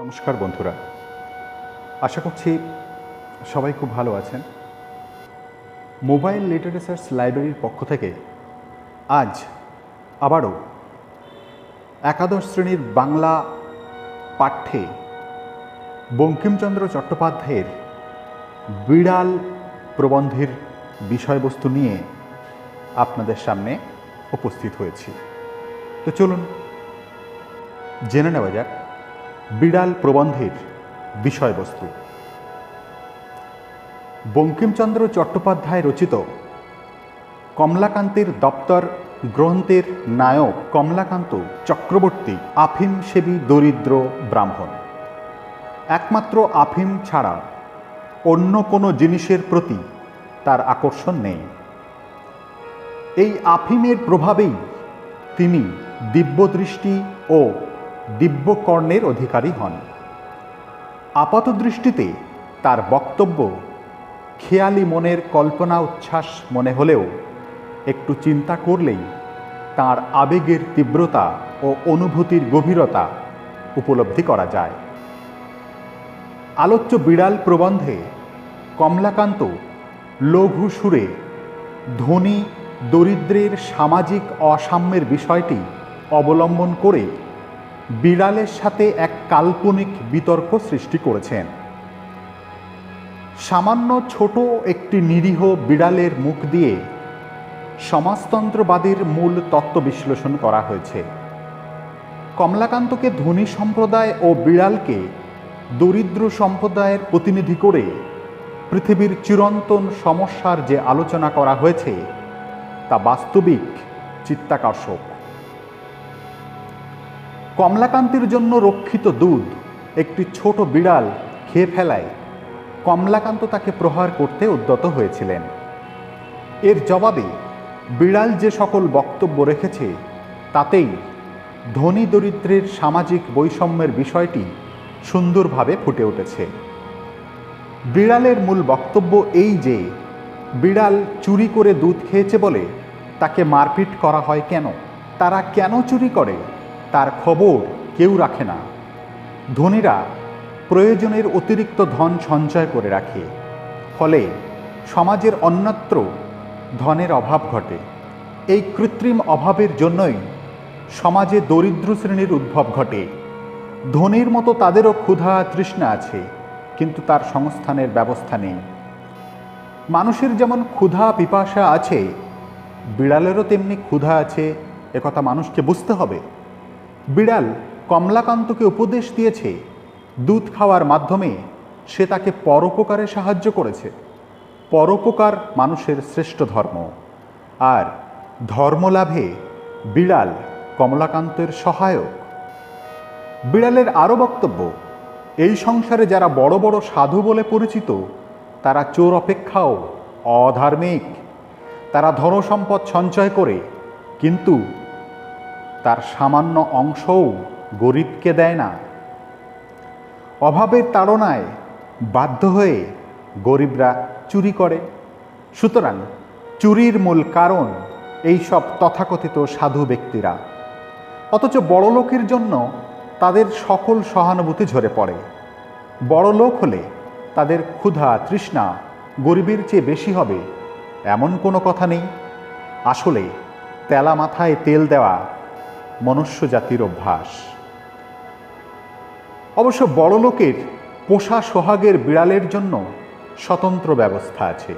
নমস্কার বন্ধুরা। আশা করছি সবাই খুব ভালো আছেন। মোবাইল লিটারেচার্স লাইব্রেরির পক্ষ থেকে আজ আবারও একাদশ শ্রেণির বাংলা পাঠ্যে বঙ্কিমচন্দ্র চট্টোপাধ্যায়ের বিড়াল প্রবন্ধের বিষয়বস্তু নিয়ে আপনাদের সামনে উপস্থিত হয়েছি। তো চলুন, জেনে নেওয়া যাক। বিড়াল প্রবন্ধের বিষয়বস্তু। বঙ্কিমচন্দ্র চট্টোপাধ্যায় রচিত কমলাকান্তের দপ্তর গ্রন্থের নায়ক কমলাকান্ত চক্রবর্তী আফিম সেবী দরিদ্র ব্রাহ্মণ। একমাত্র আফিম ছাড়া অন্য কোনো জিনিসের প্রতি তার আকর্ষণ নেই। এই আফিমের প্রভাবেই তিনি দিব্যদৃষ্টি ও দিব্যকর্ণের অধিকারী হন। আপাতদৃষ্টিতে তার বক্তব্য খেয়ালি মনের কল্পনা উচ্ছ্বাস মনে হলেও একটু চিন্তা করলেই তার আবেগের তীব্রতা ও অনুভূতির গভীরতা উপলব্ধি করা যায়। আলোচ্য বিড়াল প্রবন্ধে কমলাকান্ত লঘু সুরে ধনী, দরিদ্রের সামাজিক অসাম্যের বিষয়টি অবলম্বন করে বিড়ালের সাথে এক কাল্পনিক বিতর্ক সৃষ্টি করেছেন। সামান্য ছোট একটি নিরীহ বিড়ালের মুখ দিয়ে সমাজতন্ত্রবাদীর মূল তত্ত্ব বিশ্লেষণ করা হয়েছে। কমলাকান্তকে ধনী সম্প্রদায় ও বিড়ালকে দরিদ্র সম্প্রদায়ের প্রতিনিধি করে পৃথিবীর চিরন্তন সমস্যার যে আলোচনা করা হয়েছে, তা বাস্তবিক চিত্তাকর্ষক। কমলাকান্তের জন্য রক্ষিত দুধ একটি ছোট বিড়াল খেয়ে ফেলায়। কমলাকান্ত তাকে প্রহার করতে উদ্যত হয়েছিলেন। এর জবাবে বিড়াল যে সকল বক্তব্য রেখেছে, তাতেই ধনী দরিদ্রের সামাজিক বৈষম্যের বিষয়টি সুন্দরভাবে ফুটে উঠেছে। বিড়ালের মূল বক্তব্য এই যে, বিড়াল চুরি করে দুধ খেয়েছে বলে তাকে মারপিট করা হয় কেন? তারা কেন চুরি করে? তার খবর কেউ রাখে না। ধনীরা প্রয়োজনের অতিরিক্ত ধন সঞ্চয় করে রাখে। ফলে সমাজের অন্যত্র ধনের অভাব ঘটে। এই কৃত্রিম অভাবের জন্যই সমাজে দরিদ্র শ্রেণির উদ্ভব ঘটে। ধনীর মতো তাদেরও ক্ষুধা তৃষ্ণা আছে, কিন্তু তার সংস্থানের ব্যবস্থা নেই। মানুষের যেমন ক্ষুধা পিপাসা আছে, বিড়ালেরও তেমনি ক্ষুধা আছে, একথা মানুষকে বুঝতে হবে। বিড়াল কমলাকান্তকে উপদেশ দিয়েছে, দুধ খাওয়ার মাধ্যমে সে তাকে পরোপকারে সাহায্য করেছে। পরোপকার মানুষের শ্রেষ্ঠ ধর্ম। আর ধর্মলাভে বিড়াল কমলাকান্তের সহায়ক। বিড়ালের আরও বক্তব্য, এই সংসারে যারা বড় বড় সাধু বলে পরিচিত, তারা চোর অপেক্ষাও অধার্মিক। তারা ধনসম্পদ সঞ্চয় করে, কিন্তু তার সামান্য অংশও গরিবকে দেয় না। অভাবের তাড়নায় বাধ্য হয়ে গরিবরা চুরি করে। সুতরাং চুরির মূল কারণ এই সব তথাকথিত সাধু ব্যক্তিরা। অথচ বড় লোকের জন্য তাদের সকল সহানুভূতি ঝরে পড়ে। বড় লোক হলে তাদের ক্ষুধা তৃষ্ণা গরিবের চেয়ে বেশি হবে, এমন কোনো কথা নেই। আসলে তেলা মাথায় তেল দেওয়া মনুষ্য জাতির অভ্যাস। অবশ্য বড় লোকের পোষা সোহাগের বিড়ালের জন্য স্বতন্ত্র ব্যবস্থা আছে।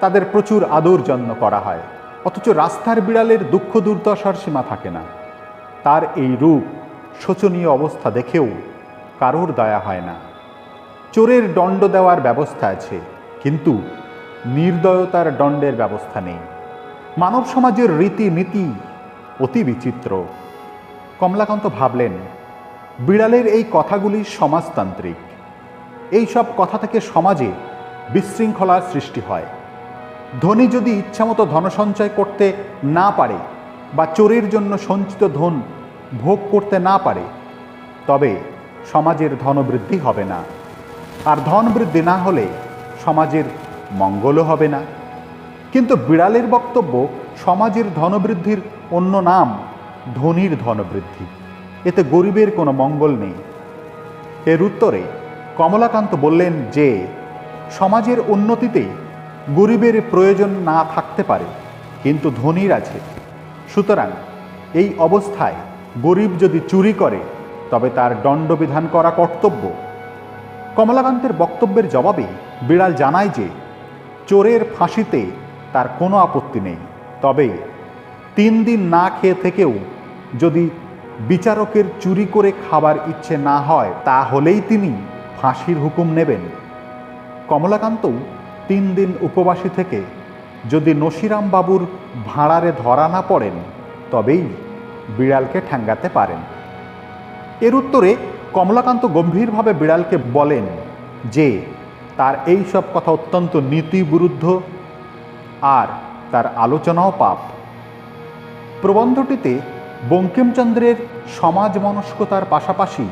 তাদের প্রচুর আদর যত্ন করা হয়, অথচ রাস্তার বিড়ালের দুঃখ দুর্দশার সীমা থাকে না। তার এই রূপ শোচনীয় অবস্থা দেখেও কারোর দয়া হয় না। চোরের দণ্ড দেওয়ার ব্যবস্থা আছে, কিন্তু নির্দয়তার দণ্ডের ব্যবস্থা নেই। মানব সমাজের রীতিনীতি অতি বিচিত্র। কমলাকান্ত ভাবলেন, বিড়ালের এই কথাগুলি সমাজতান্ত্রিক। এই সব কথা থেকে সমাজে বিশৃঙ্খলার সৃষ্টি হয়। ধনী যদি ইচ্ছামতো ধনসঞ্চয় করতে না পারে বা চোরের জন্য সঞ্চিত ধন ভোগ করতে না পারে, তবে সমাজের ধনবৃদ্ধি হবে না। আর ধন বৃদ্ধি না হলে সমাজের মঙ্গলও হবে না। কিন্তু বিড়ালের বক্তব্য সমাজের ধনবৃদ্ধির অন্য নাম, ধনীর ধনবৃদ্ধি। এতে গরিবের কোনো মঙ্গল নেই। এর উত্তরে কমলাকান্ত বললেন যে, সমাজের উন্নতিতে গরিবের প্রয়োজন না থাকতে পারে, কিন্তু ধনীর আছে। সুতরাং এই অবস্থায় গরিব যদি চুরি করে, তবে তার দণ্ডবিধান করা কর্তব্য। কমলাকান্তের বক্তব্যের জবাবে বিড়াল জানায় যে, চোরের ফাঁসিতে তার কোনো আপত্তি নেই। তবে তিন দিন না খেয়ে থেকেও যদি বিচারকের চুরি করে খাবার ইচ্ছে না হয়, তাহলেই তিনি ফাঁসির হুকুম নেবেন। কমলাকান্তও তিন দিন উপবাসী থেকে যদি নসিরাম বাবুর ভাঁড়ারে ধরা না পড়েন, তবেই বিড়ালকে ঠ্যাঙ্গাতে পারেন। এর উত্তরে কমলাকান্ত গম্ভীরভাবে বিড়ালকে বলেন যে, তার এই সব কথা অত্যন্ত নীতিবিরুদ্ধ আর তার আলোচনাও পাপ। প্রবন্ধটিতে বঙ্কিমচন্দ্রের সমাজ মনস্কতার পাশাপাশি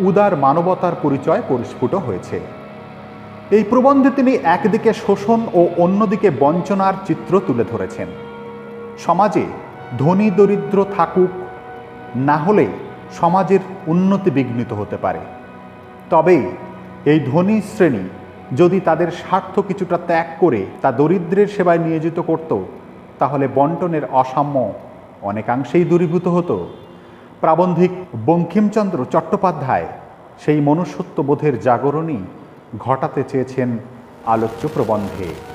উদার মানবতার পরিচয় পরিস্ফুট হয়েছে। এই প্রবন্ধে তিনি একদিকে শোষণ ও অন্যদিকে বঞ্চনার চিত্র তুলে ধরেছেন। সমাজে ধনী দরিদ্র থাকুক, না হলে সমাজের উন্নতি বিঘ্নিত হতে পারে। তবে এই ধনী শ্রেণি যদি তাদের স্বার্থ কিছুটা ত্যাগ করে তা দরিদ্রের সেবায় নিয়োজিত করত, তাহলে বন্টনের অসাম্য অনেকাংশেই দূরীভূত হতো। প্রাবন্ধিক বঙ্কিমচন্দ্র চট্টোপাধ্যায় সেই মনুষ্যত্ববোধের জাগরণই ঘটাতে চেয়েছেন আলোচ্য প্রবন্ধে।